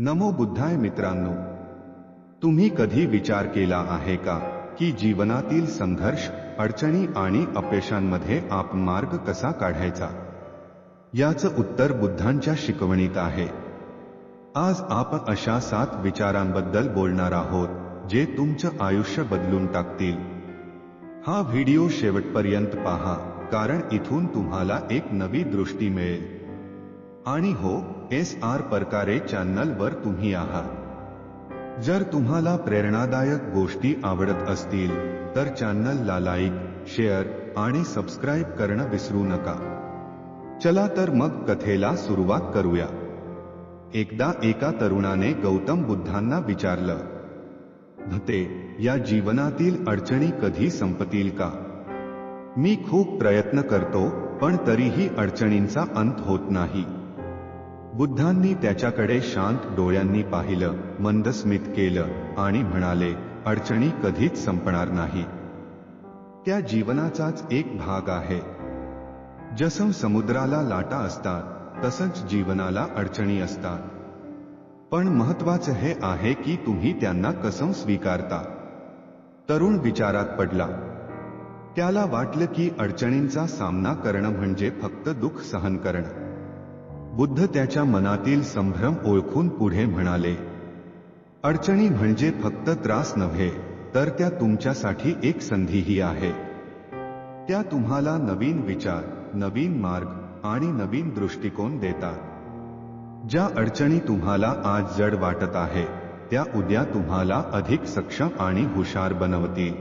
नमो बुद्धाय मित्रांनो तुम्ही कधी विचार केला आहे का की जीवनातील संघर्ष अडचणी आणि अपयशांमध्ये आप मार्ग कसा काढायचा? याचं उत्तर बुद्धांच्या शिकवणीत आहे. आज आपण अशा सात विचारांबद्दल बोलणार आहोत जे तुमचं आयुष्य बदलून टाकतील. हा व्हिडिओ शेवटपर्यंत पहा कारण इथून तुम्हाला एक नवी दृष्टी मिळेल. आणि हो एस आर प्रकारे चॅनलवर तुम्ही आहात. जर तुम्हाला प्रेरणादायक गोष्टी आवडत असतील तर चॅनलला लाईक शेअर आणि सबस्क्राईब करणं विसरू नका. चला तर मग कथेला सुरुवात करूया. एकदा एका तरुणाने गौतम बुद्धांना विचारलं भते या जीवनातील अडचणी कधी संपतील का? मी खूप प्रयत्न करतो पण तरीही अडचणींचा अंत होत नाही. बुद्धांनी त्याच्याकडे शांत डोळ्यांनी पाहिलं मंदस्मित केलं आणि म्हणाले अडचणी कधीच संपणार नाही. त्या जीवनाचाच एक भाग आहे. जसं समुद्राला लाटा असतात तसंच जीवनाला अडचणी असतात. पण महत्वाचं हे आहे की तुम्ही त्यांना कसं स्वीकारता. तरुण विचारात पडला. त्याला वाटलं की अडचणींचा सामना करणं म्हणजे फक्त दुःख सहन करणं. बुद्ध त्याच्या मनातील संभ्रम ओळखून पुढे म्हणाले अडचणी म्हणजे फक्त त्रास नव्हे तर त्या तुमच्यासाठी एक संधीही आहे. त्या तुम्हाला नवीन विचार नवीन मार्ग आणि नवीन दृष्टिकोन देतात. ज्या अडचणी तुम्हाला आज जड वाटत आहे त्या उद्या तुम्हाला अधिक सक्षम आणि हुशार बनवतील.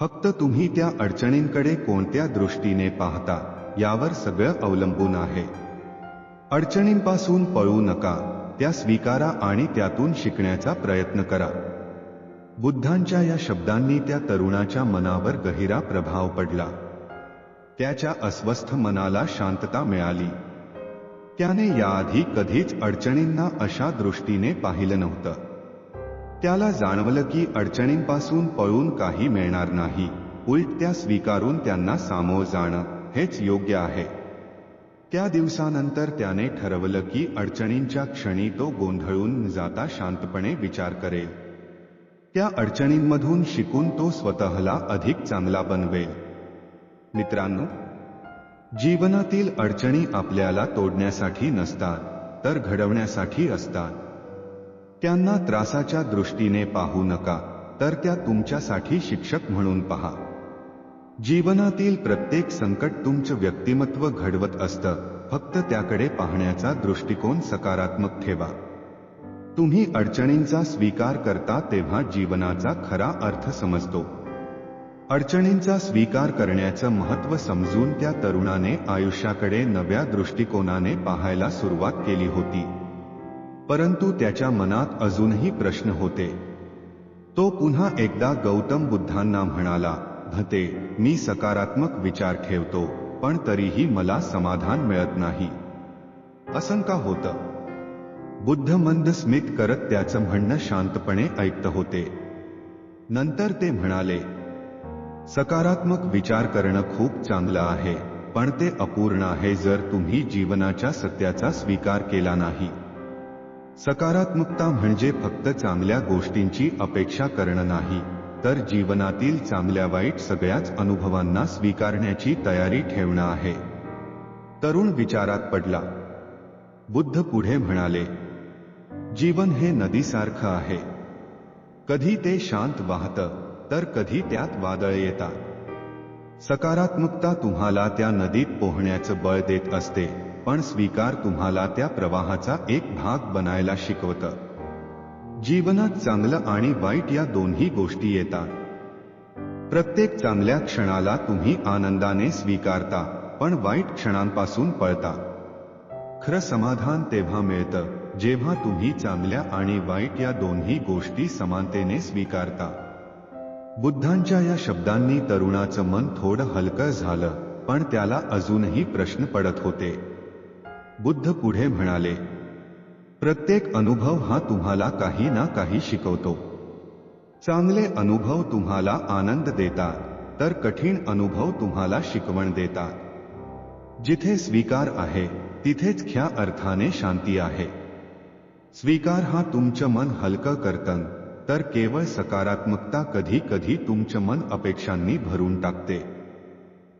फक्त तुम्ही त्या अडचणींकडे कोणत्या दृष्टीने पाहता यावर सगळं अवलंबून आहे. अडचणींपासून पळू नका त्या स्वीकारा आणि त्यातून शिकण्याचा प्रयत्न करा. बुद्धांच्या या शब्दांनी त्या तरुणाच्या मनावर गहिरा प्रभाव पडला. त्याच्या अस्वस्थ मनाला शांतता मिळाली. त्याने याआधी कधीच अडचणींना अशा दृष्टीने पाहिलं नव्हतं. त्याला जाणवलं की अडचणींपासून पळून काही मिळणार नाही उलट त्या स्वीकारून त्यांना सामोर जाणं हेच योग्य आहे. त्या दिवसानंतर त्याने ठरवलं की अडचणींच्या क्षणी तो गोंधळून जाता शांतपणे विचार करेल. त्या अडचणींमधून शिकून तो स्वतःला अधिक चांगला बनवेल. मित्रांनो जीवनातील अडचणी आपल्याला तोडण्यासाठी नसतात तर घडवण्यासाठी असतात. त्यांना त्रासाच्या दृष्टीने पाहू नका तर त्या तुमच्यासाठी शिक्षक म्हणून पहा. जीवनातील प्रत्येक संकट तुमचं व्यक्तिमत्व घडवत असतं. फक्त त्याकडे पाहण्याचा दृष्टिकोन सकारात्मक ठेवा. तुम्ही अडचणींचा स्वीकार करता तेव्हा जीवनाचा खरा अर्थ समजतो. अडचणींचा स्वीकार करण्याचं महत्त्व समजून त्या तरुणाने आयुष्याकडे नव्या दृष्टिकोनाने पाहायला सुरुवात केली होती. परंतु त्याच्या मनात अजूनही प्रश्न होते. तो पुन्हा एकदा गौतम बुद्धांना म्हणाला भते मी सकारात्मक विचार ठेवतो पण तरीही मला समाधान मिळत नाही. असं का होतं. बुद्ध मंद स्मित करत त्याचं म्हणणं शांतपणे ऐकत होते. नंतर ते म्हणाले सकारात्मक विचार करणं खूप चांगलं आहे पण ते अपूर्ण आहे जर तुम्ही जीवनाच्या सत्याचा स्वीकार केला नाही. सकारात्मकता म्हणजे फक्त चांगल्या गोष्टींची अपेक्षा करणं नाही. तर जीवनातील चांगल्या वाईट सगळ्याच अनुभवांना स्वीकारण्याची तयारी ठेवणं आहे. तरुण विचारात पडला. बुद्ध पुढे म्हणाले जीवन हे नदीसारखं आहे. कधी ते शांत वाहतं तर कधी त्यात वादळ येतात. सकारात्मकता तुम्हाला त्या नदीत पोहण्याचं बळ देत असते पण स्वीकार तुम्हाला त्या प्रवाहाचा एक भाग बनायला शिकवतं. जीवनात चांगलं आणि वाईट या दोन्ही गोष्टी येतात. प्रत्येक चांगल्या क्षणाला तुम्ही आनंदाने स्वीकारता पण वाईट क्षणांपासून पळता. खरं समाधान तेव्हा मिळतं जेव्हा तुम्ही चांगल्या आणि वाईट या दोन्ही गोष्टी समानतेने स्वीकारता. बुद्धांच्या या शब्दांनी तरुणाचं मन थोडं हलकं झालं पण त्याला अजूनही प्रश्न पडत होते. बुद्ध पुढे म्हणाले प्रत्येक अनुभव हा तुम्हाला काही ना काही शिकवतो. चांगले अनुभव तुम्हाला आनंद देतात तर कठीण अनुभव तुम्हाला शिकवण देतात. जिथे स्वीकार आहे तिथेच ख्या अर्थाने शांती आहे. स्वीकार हा तुमचं मन हलकं करतन तर केवळ सकारात्मकता कधी कधी तुमचं मन अपेक्षांनी भरून टाकते.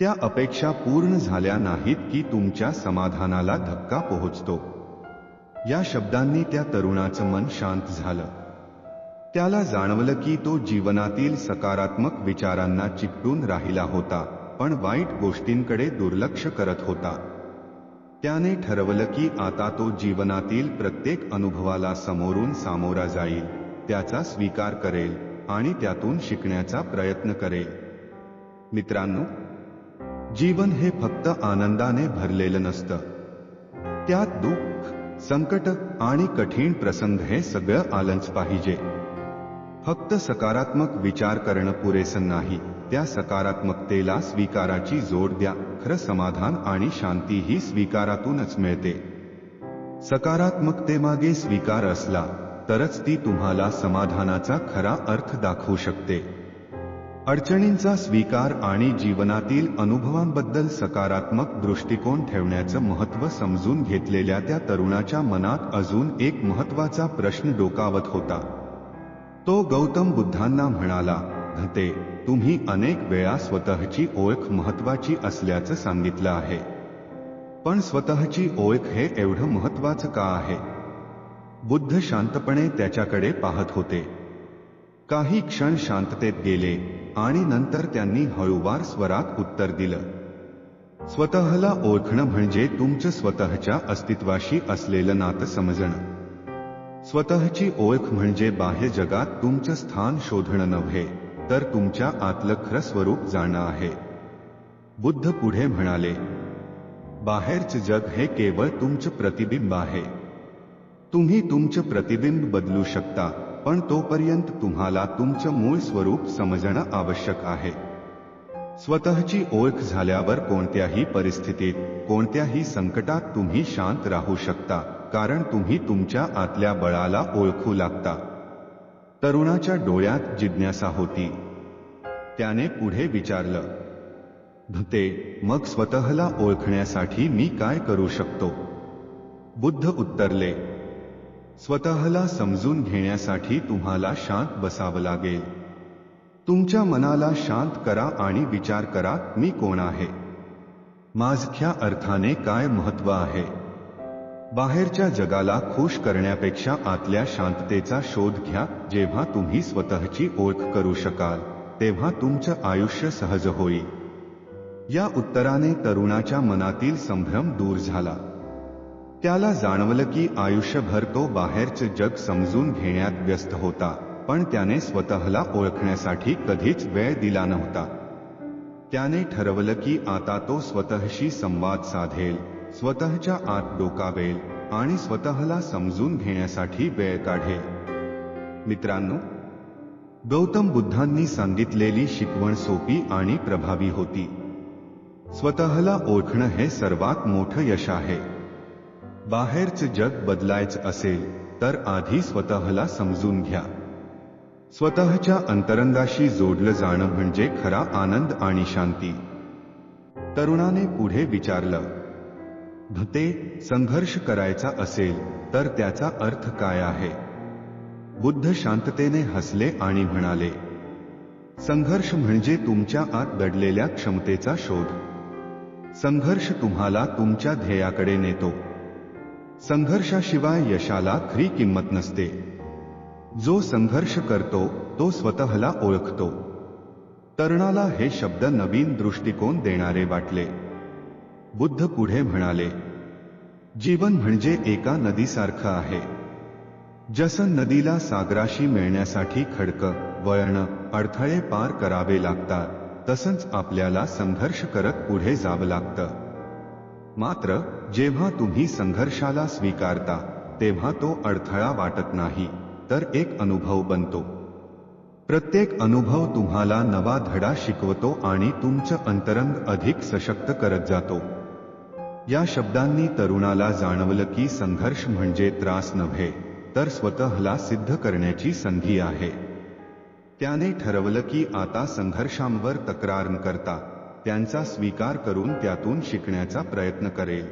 त्या अपेक्षा पूर्ण झाल्या नाहीत की तुमच्या समाधानाला धक्का पोहोचतो. या शब्दांनी त्या तरुणाचं मन शांत झालं. त्याला जाणवलं की तो जीवनातील सकारात्मक विचारांना चिकटून राहिला होता पण वाईट गोष्टींकडे दुर्लक्ष करत होता. त्याने ठरवलं की आता तो जीवनातील प्रत्येक अनुभवाला समोरून सामोरा जाईल त्याचा स्वीकार करेल आणि त्यातून शिकण्याचा प्रयत्न करेल. मित्रांनो जीवन हे फक्त आनंदाने भरलेलं नसतं. त्यात दुःख संकट आणि कठीण प्रसंग हे सगळं आलंच पाहिजे. फक्त सकारात्मक विचार करणं पुरेसं नाही. त्या सकारात्मकतेला स्वीकाराची जोड द्या. खरं समाधान आणि शांती ही स्वीकारातूनच मिळते. सकारात्मकतेमागे स्वीकार असला तरच ती तुम्हाला समाधानाचा खरा अर्थ दाखवू शकते. अडचणींचा स्वीकार आणि जीवनातील अनुभवांबद्दल सकारात्मक दृष्टिकोन ठेवण्याचं महत्त्व समजून घेतलेल्या त्या तरुणाच्या मनात अजून एक महत्त्वाचा प्रश्न डोकावत होता. तो गौतम बुद्धांना म्हणाला घते तुम्ही अनेक वेळा स्वतःची ओळख महत्वाची असल्याचं सांगितलं आहे. पण स्वतःची ओळख हे एवढं महत्वाचं का आहे? बुद्ध शांतपणे त्याच्याकडे पाहत होते. काही क्षण शांततेत गेले आणि नंतर त्यांनी हळूवार स्वरात उत्तर दिलं. स्वतःला ओळखणं म्हणजे तुमचं स्वतःच्या अस्तित्वाशी असलेलं नातं समजणं. स्वतःची ओळख म्हणजे बाह्य जगात तुमचं स्थान शोधणं नव्हे तर तुमच्या आतलं खरं स्वरूप जाणं आहे. बुद्ध पुढे म्हणाले बाहेरचं जग हे केवळ तुमचं प्रतिबिंब आहे. तुम्ही तुमचं प्रतिबिंब बदलू शकता. पण तोपर्यंत तुम्हाला तुमचं मूळ स्वरूप समजणं आवश्यक आहे. स्वतःची ओळख झाल्यावर कोणत्याही परिस्थितीत कोणत्याही संकटात तुम्ही शांत राहू शकता कारण तुम्ही तुमच्या आतल्या बळाला ओळखू लागता. तरुणाच्या डोळ्यात जिज्ञासा होती. त्याने पुढे विचारलं धुते मग स्वतःला ओळखण्यासाठी मी काय करू शकतो? बुद्ध उत्तरले स्वतःला समजून घेण्यासाठी तुम्हाला शांत बसावं लागेल. तुमच्या मनाला शांत करा आणि विचार करा मी कोण आहे? माझ्या अर्थाने काय महत्त्व आहे? बाहेरच्या जगाला खुश करण्यापेक्षा आतल्या शांततेचा शोध घ्या जेव्हा तुम्ही स्वतःची ओळख करू शकाल तेव्हा तुमचं आयुष्य सहज होईल. या उत्तराने तरुणाच्या मनातील संभ्रम दूर झाला. त्याला जाणवलं की आयुष्यभर तो बाहेरचे जग समजून घेण्यात व्यस्त होता पण त्याने स्वतःला ओळखण्यासाठी कधीच वेळ दिला नव्हता. त्याने ठरवलं की आता तो स्वतःशी संवाद साधेल स्वतःच्या आत डोकावेल आणि स्वतःला समजून घेण्यासाठी वेळ काढेल. मित्रांनो गौतम बुद्धांनी सांगितलेली शिकवण सोपी आणि प्रभावी होती. स्वतःला ओळखणं हे सर्वात मोठं यश आहे. बाहेरचं जग बदलायचं असेल तर आधी स्वतःला समजून घ्या. स्वतःच्या अंतरंगाशी जोडलं जाणं म्हणजे खरा आनंद आणि शांती. तरुणाने पुढे विचारलं भते संघर्ष करायचा असेल तर त्याचा अर्थ काय आहे? बुद्ध शांततेने हसले आणि म्हणाले संघर्ष म्हणजे तुमच्या आत दडलेल्या क्षमतेचा शोध. संघर्ष तुम्हाला तुमच्या ध्येयाकडे नेतो. संघर्षाशिवाय यशाला खरी किंमत नसते. जो संघर्ष करतो तो स्वतःला ओळखतो. तरुणाला हे शब्द नवीन दृष्टिकोन देणारे वाटले. बुद्ध पुढे म्हणाले जीवन म्हणजे एका नदीसारखं आहे. जसं नदीला सागराशी मिळण्यासाठी खडकं वळणं अडथळे पार करावे लागतात तसंच आपल्याला संघर्ष करत पुढे जावं लागतं. मात्र जेव्हा तुम्ही संघर्षाला स्वीकारता तेव्हा तो अडथळा वाटत नाही तर एक अनुभव बनतो. प्रत्येक अनुभव तुम्हाला नवा धडा शिकवतो आणि तुमचं अंतरंग अधिक सशक्त करत जातो. या शब्दांनी तरुणाला जाणवलं की संघर्ष म्हणजे त्रास नव्हे तर स्वतःला सिद्ध करण्याची संधी आहे. त्याने ठरवलं की आता संघर्षांवर तक्रार न करता त्यांचा स्वीकार करून त्यातून शिकण्याचा प्रयत्न करेल.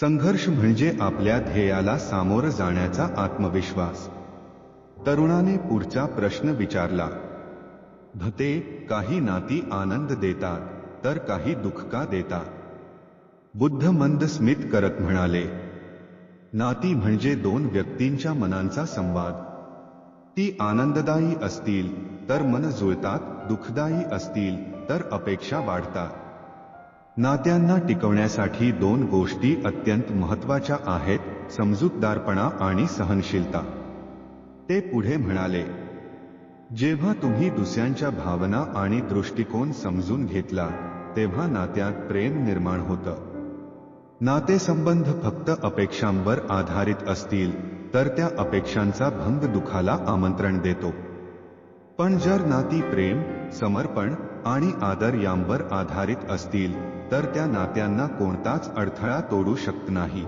संघर्ष म्हणजे आपल्या ध्येयाला सामोरं जाण्याचा आत्मविश्वास. तरुणाने पुढचा प्रश्न विचारला. भते काही नाती आनंद देतात तर काही दुःख का देतात बुद्ध मंद स्मित करत म्हणाले. नाती म्हणजे दोन व्यक्तींच्या मनांचा संवाद. ती आनंददायी असतील तर मन जुळतात दुःखदायी असतील तर अपेक्षा वाढतात. नात्यांना टिकवण्यासाठी दोन गोष्टी अत्यंत महत्त्वाच्या आहेत समजूतदारपणा आणि सहनशीलता. ते पुढे म्हणाले जेव्हा तुम्ही दुसऱ्यांच्या भावना आणि दृष्टिकोन समजून घेतला तेव्हा नात्यात प्रेम निर्माण होतं. नातेसंबंध फक्त अपेक्षांवर आधारित असतील तर त्या अपेक्षांचा भंग दुखाला आमंत्रण देतो. पण जर नाती प्रेम समर्पण आणि आदर यांवर आधारित असतील तर त्या नात्यांना कोणताच अडथळा तोडू शकत नाही.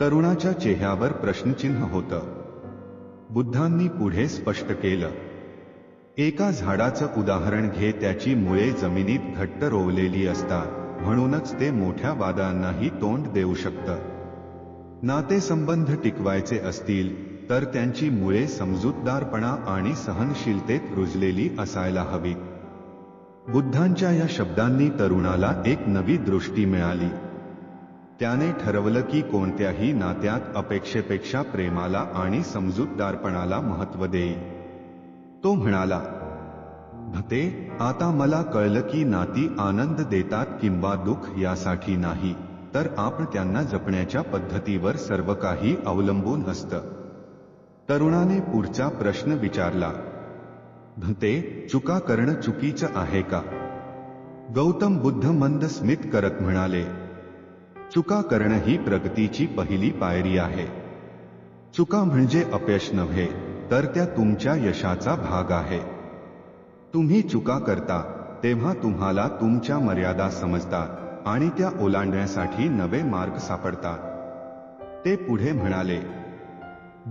तरुणाच्या चेहऱ्यावर प्रश्नचिन्ह होतं. बुद्धांनी पुढे स्पष्ट केलं. एका झाडाचं उदाहरण घे त्याची मुळे जमिनीत घट्ट रोवलेली असतात म्हणूनच ते मोठ्या वादांनाही तोंड देऊ शकतं. नातेसंबंध टिकवायचे असतील तर त्यांची मुळे समजूतदारपणा आणि सहनशीलतेत रुजलेली असायला हवी. बुद्धांच्या या शब्दांनी तरुणाला एक नवी दृष्टी मिळाली. त्याने ठरवलं की कोणत्याही नात्यात अपेक्षेपेक्षा प्रेमाला आणि समजूतदारपणाला महत्त्व देई. तो म्हणाला भते आता मला कळलं की नाती आनंद देतात किंवा दुःख यासाठी नाही. तर आपण त्यांना जपण्याच्या पद्धतीवर सर्व काही अवलंबून असतं तरुणाने पुढचा प्रश्न विचारला ते चुका करणं चुकीचं आहे का? गौतम बुद्ध मंद स्मित करत म्हणाले चुका करणं ही प्रगतीची पहिली पायरी आहे. चुका म्हणजे अपयश नव्हे तर त्या तुमच्या यशाचा भाग आहे. तुम्ही चुका करता तेव्हा तुम्हाला तुमच्या मर्यादा समजतात. आणि त्या ओलांडण्यासाठी नवे मार्ग सापडतात. ते पुढे म्हणाले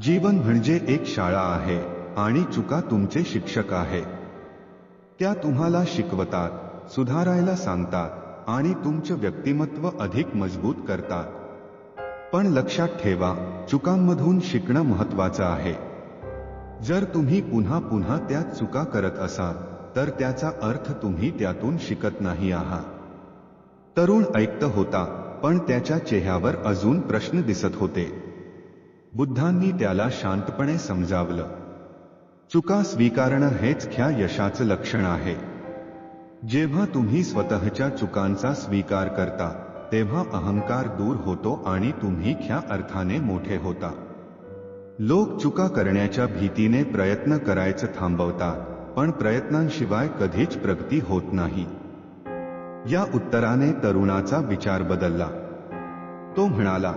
जीवन म्हणजे एक शाळा आहे आणि चुका तुमचे शिक्षक आहे त्या तुम्हाला शिकवतात सुधारायला सांगतात आणि तुमचं व्यक्तिमत्व अधिक मजबूत करतात. पण लक्षात ठेवा चुकांमधून शिकणं महत्वाचं आहे. जर तुम्ही पुन्हा पुन्हा त्या चुका करत असाल तर त्याचा अर्थ तुम्ही त्यातून शिकत नाही आहात. तरुण ऐकत होता पण त्याच्या चेहऱ्यावर अजून प्रश्न दिसत होते. बुद्धांनी त्याला शांतपणे समजावलं. चुका स्वीकारणं हेच ख्या यशाचं लक्षण आहे. जेव्हा तुम्ही स्वतःच्या चुकांचा स्वीकार करता तेव्हा अहंकार दूर होतो आणि तुम्ही ख्या अर्थाने मोठे होता. लोक चुका करण्याच्या भीतीने प्रयत्न करायचं थांबवतात पण प्रयत्नांशिवाय कधीच प्रगती होत नाही. या उत्तराने तरुणाचा विचार बदलला. तो म्हणाला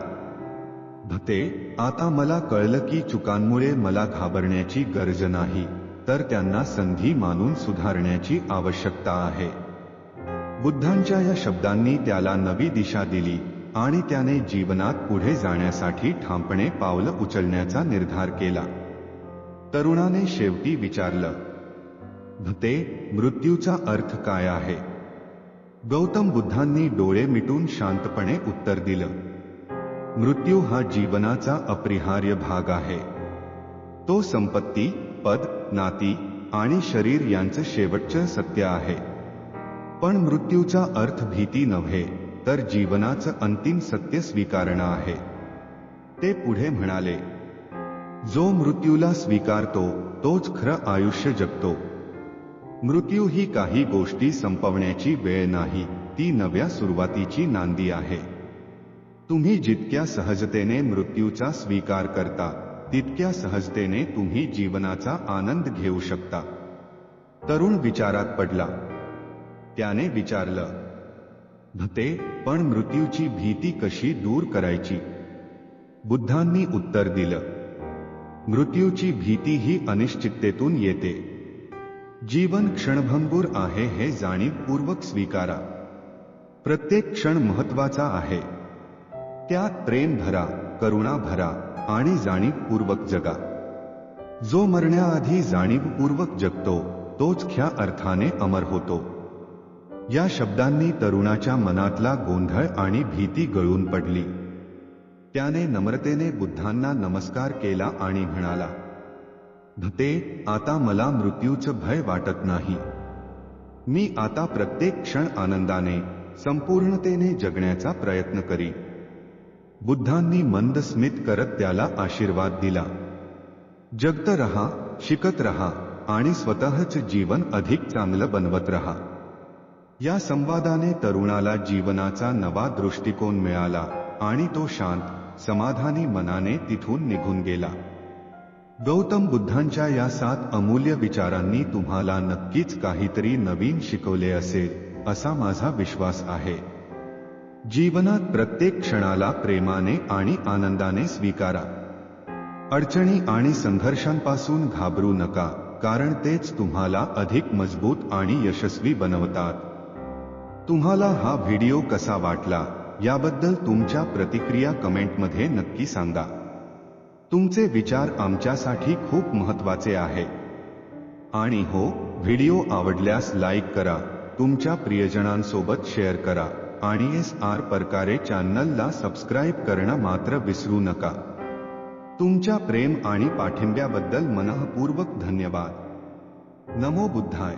भते आता मला कळलं की चुकांमुळे मला घाबरण्याची गरज नाही तर त्यांना संधी मानून सुधारण्याची आवश्यकता आहे. बुद्धांच्या या शब्दांनी त्याला नवी दिशा दिली आणि त्याने जीवनात पुढे जाण्यासाठी ठामपणे पावलं उचलण्याचा निर्धार केला. तरुणाने शेवटी विचारलं भते मृत्यूचा अर्थ काय आहे? गौतम बुद्धांनी डोळे मिटून शांतपणे उत्तर दिलं. मृत्यू हा जीवनाचा अपरिहार्य भाग आहे. तो संपत्ती पद नाती आणि शरीर यांचं शेवटचं सत्य आहे. पण मृत्यूचा अर्थ भीती नव्हे तर जीवनाचं अंतिम सत्य स्वीकारणं आहे. ते पुढे म्हणाले जो मृत्यूला स्वीकारतो तोच खरं आयुष्य जगतो. मृत्यू ही काही गोष्टी संपवण्याची वेळ नाही ती नव्या सुरुवातीची नांदी आहे. तुम्ही जितक्या सहजतेने मृत्यूचा स्वीकार करता तितक्या सहजतेने तुम्ही जीवनाचा आनंद घेऊ शकता. तरुण विचारात पडला. त्याने विचारलं भते पण मृत्यूची भीती कशी दूर करायची? बुद्धांनी उत्तर दिलं मृत्यूची भीती ही अनिश्चिततेतून येते. जीवन क्षणभंगूर आहे हे जाणीवपूर्वक स्वीकारा. प्रत्येक क्षण महत्त्वाचा आहे. त्यात प्रेम भरा करुणा भरा आणि जाणीवपूर्वक जगा. जो मरण्याआधी जाणीवपूर्वक जगतो तोच ख्या अर्थाने अमर होतो. या शब्दांनी तरुणाच्या मनातला गोंधळ आणि भीती गळून पडली. त्याने नम्रतेने बुद्धांना नमस्कार केला आणि म्हणाला भते आता मला मृत्यूचं भय वाटत नाही. मी आता प्रत्येक क्षण आनंदाने संपूर्णतेने जगण्याचा प्रयत्न करी. बुद्धांनी मंद स्मित करत त्याला आशीर्वाद दिला. जगत रहा शिकत रहा आणि स्वतःच जीवन अधिक चांगलं बनवत रहा. या संवादाने तरुणाला जीवनाचा नवा दृष्टिकोन मिळाला आणि तो शांत समाधानी मनाने तिथून निघून गेला. गौतम बुद्धांच्या या सात अमूल्य विचारांनी तुम्हाला नक्कीच काहीतरी नवीन शिकवले असेल असा माझा विश्वास आहे. जीवनात प्रत्येक क्षणाला प्रेमाने आणि आनंदाने स्वीकारा. अडचणी आणि संघर्षांपासून घाबरू नका कारण तेच तुम्हाला अधिक मजबूत आणि यशस्वी बनवतात. तुम्हाला हा व्हिडिओ कसा वाटला याबद्दल तुमच्या प्रतिक्रिया कमेंटमध्ये नक्की सांगा. तुमचे विचार आमच्यासाठी खूप महत्त्वाचे आहे. आणि हो व्हिडिओ आवडल्यास लाईक करा तुमच्या प्रियजनांसोबत शेअर करा आणि एस आर प्रकारे चॅनलला सबस्क्राईब करणं मात्र विसरू नका. तुमच्या प्रेम आणि पाठिंब्याबद्दल मनःपूर्वक धन्यवाद. नमो बुद्धाय.